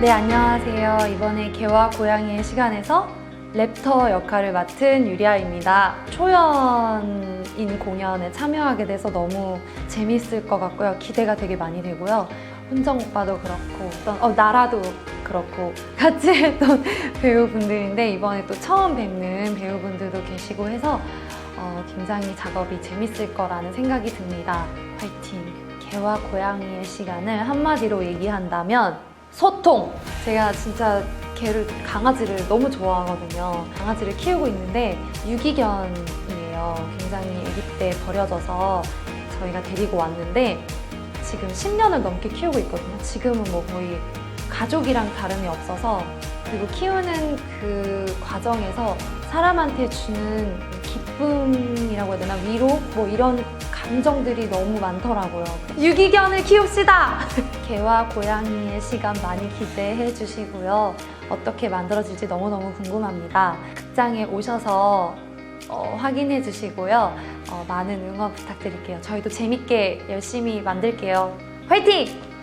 네, 안녕하세요. 이번에 개와 고양이의 시간에서 랩터 역할을 맡은 유리아입니다. 초연인 공연에 참여하게 돼서 너무 재밌을 것 같고요. 기대가 되게 많이 되고요. 훈정 오빠도 그렇고, 어떤, 어, 나라도 그렇고, 같이 했던 배우분들인데, 이번에 또 처음 뵙는 배우분들도 계시고 해서, 어, 굉장히 작업이 재밌을 거라는 생각이 듭니다. 화이팅! 개와 고양이의 시간을 한마디로 얘기한다면, 소통! 제가 진짜 개를, 강아지를 너무 좋아하거든요. 강아지를 키우고 있는데 유기견이에요. 굉장히 아기 때 버려져서 저희가 데리고 왔는데 지금 10년을 넘게 키우고 있거든요. 지금은 뭐 거의 가족이랑 다름이 없어서 그리고 키우는 그 과정에서 사람한테 주는 기쁨이라고 해야 되나 위로 뭐 이런 감정들이 너무 많더라고요. 유기견을 키웁시다. 개와 고양이의 시간 많이 기대해 주시고요. 어떻게 만들어질지 너무너무 궁금합니다. 극장에 오셔서 어, 확인해 주시고요. 어, 많은 응원 부탁드릴게요. 저희도 재밌게 열심히 만들게요. 화이팅!